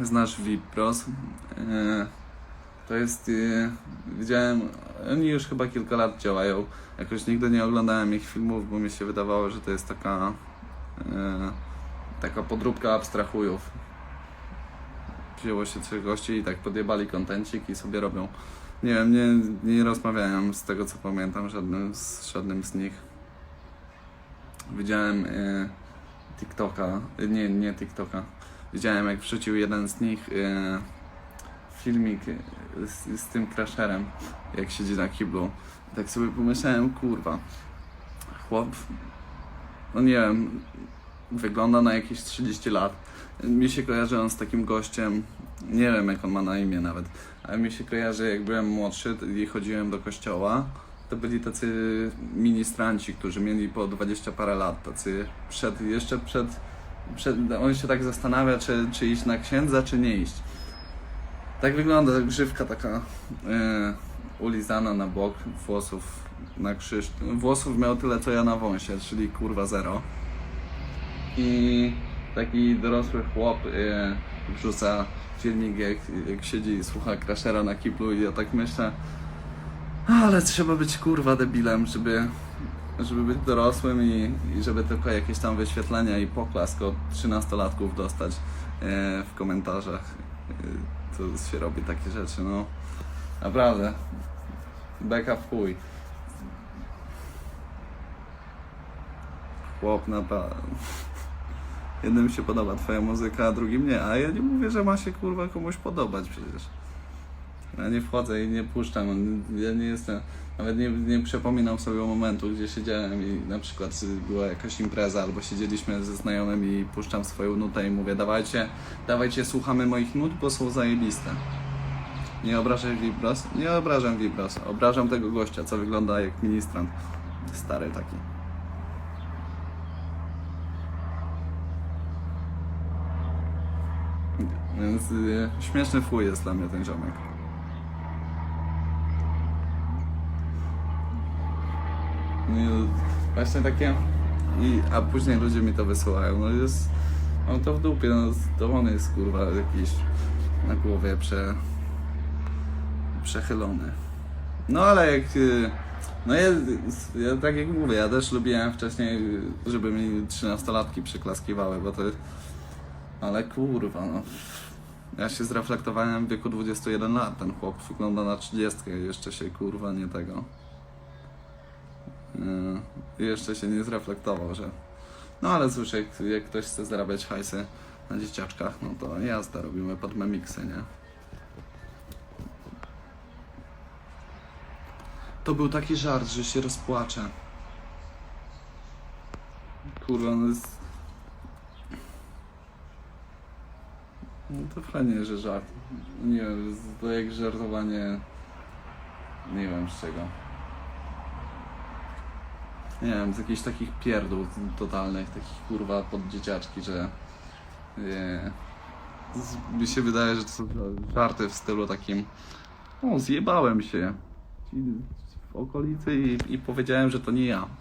Znasz Vipros? E, To jest. e, Widziałem. Oni już chyba kilka lat działają. Jakoś nigdy nie oglądałem ich filmów, bo mi się wydawało, że to jest taka. e, Taka podróbka abstrahujów. Wzięło się trzech gości i tak podjebali kontencik i sobie robią. Nie wiem, nie, nie rozmawiałem z tego co pamiętam żadnym, z żadnym z nich. Widziałem TikToka, nie, nie TikToka. Widziałem jak wrzucił jeden z nich e, filmik e, z, z tym crasherem, jak siedzi na kiblu. Tak sobie pomyślałem, kurwa, chłop, no nie wiem, wygląda na jakieś 30 lat. Mi się kojarzy on z takim gościem, nie wiem jak on ma na imię nawet, ale mi się kojarzy jak byłem młodszy i chodziłem do kościoła, to byli tacy ministranci, którzy mieli po 20 parę lat, tacy przed, jeszcze przed on się tak zastanawia, czy, czy iść na księdza, czy nie iść. Tak wygląda grzywka taka e, ulizana na bok, włosów na krzyż. Włosów miał tyle co ja na wąsie, czyli kurwa zero. I taki dorosły chłop e, wrzuca filmik jak, jak siedzi i słucha Crashera na kiblu i ja tak myślę ale trzeba być kurwa debilem, żeby, żeby być dorosłym i, i żeby tylko jakieś tam wyświetlenia i poklask od 13-latków dostać e, w komentarzach. E, to się robi takie rzeczy, no. Naprawdę. Beka w chuj. Chłop naprawdę. Jednym się podoba twoja muzyka, a drugim nie. A ja nie mówię, że ma się kurwa komuś podobać przecież. Ja nie wchodzę i nie puszczam. Ja nie jestem. Nawet nie, nie przypominam sobie momentu, gdzie siedziałem i na przykład była jakaś impreza, albo siedzieliśmy ze znajomymi i puszczam swoją nutę i mówię, dawajcie, dawajcie, słuchamy moich nut, bo są zajebiste. Nie obrażaj Vibros? Nie obrażam Vibros. Obrażam tego gościa, co wygląda jak ministrant. Stary taki. Więc y, śmieszny fuj jest dla mnie ten ziomek. No właśnie takie. I, a później ludzie mi to wysyłają. No jest. Mam to w dupie, no to on jest kurwa jakiś na głowie prze, przechylony. No ale jak. y, No ja, ja tak jak mówię, ja też lubiłem wcześniej, żeby mi 13-latki przyklaskiwały, bo to. Ale kurwa, no. Ja się zreflektowałem w wieku 21 lat. Ten chłop wygląda na 30 i jeszcze się kurwa nie tego. Yy, jeszcze się nie zreflektował, że. No ale cóż, jak, jak ktoś chce zarabiać hajsy na dzieciaczkach, no to jazda, robimy pod memiksy, nie? To był taki żart, że się rozpłaczę. Kurwa, no jest... No to fajnie, że żart. Nie wiem, to jak żartowanie... Nie wiem z czego. Nie wiem, z jakichś takich pierdół totalnych, takich kurwa pod dzieciaczki, że... Z, mi się wydaje, że to są żarty w stylu takim... O, zjebałem się. W okolicy i, i powiedziałem, że to nie ja.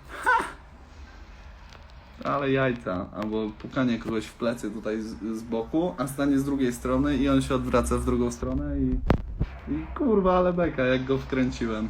Ale jajca, albo pukanie kogoś w plecy tutaj z, z boku, a stanie z drugiej strony i on się odwraca w drugą stronę i, i kurwa, ale beka, jak go wkręciłem.